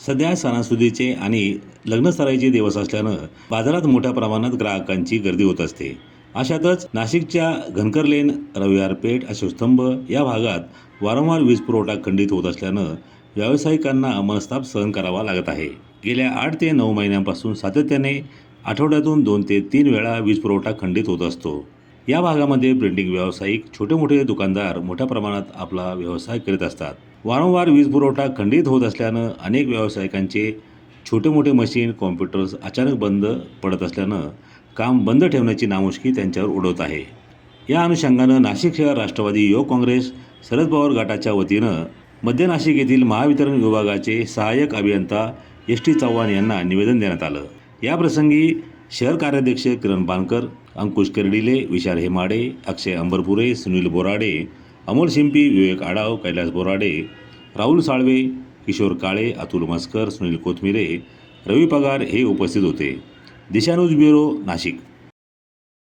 सध्या सणासुदीचे आणि लग्नसराईचे दिवस असल्यानं बाजारात मोठ्या प्रमाणात ग्राहकांची गर्दी होत असते. अशातच नाशिकच्या घनकर लेन रविवार पेठ अशोकस्तंभ या भागात वारंवार वीज पुरवठा खंडित होत असल्यानं व्यावसायिकांना मनस्ताप सहन करावा लागत आहे. गेल्या आठ ते नऊ महिन्यांपासून सातत्याने आठवड्यातून दोन ते तीन वेळा वीज पुरवठा खंडित होत असतो. या भागामध्ये प्रिंटिंग व्यावसायिक छोटे मोठे दुकानदार मोठ्या प्रमाणात आपला व्यवसाय करीत असतात. वारंवार वीज पुरवठा खंडित होत असल्यानं अनेक व्यावसायिकांचे छोटे मोठे मशीन कॉम्प्युटर्स अचानक बंद पडत असल्यानं काम बंद ठेवण्याची नामुष्की त्यांच्यावर उडवत आहे. या अनुषंगानं नाशिक शहर राष्ट्रवादी युवक काँग्रेस शरद पवार गटाच्या वतीनं मध्य नाशिक येथील महावितरण विभागाचे सहाय्यक अभियंता एस टी चव्हाण यांना निवेदन देण्यात आलं. याप्रसंगी शहर कार्याध्यक्ष किरण पानकर अंकुश कर्डिले विशाल हेमाडे अक्षय अंबरपुरे सुनील बोराडे अमोल शिंपी विवेक आडाव कैलास बोराडे राहुल साळवे किशोर काळे अतुल मस्कर सुनील कोथमिरे रवी पगार हे उपस्थित होते. दिशानुज ब्युरो नाशिक.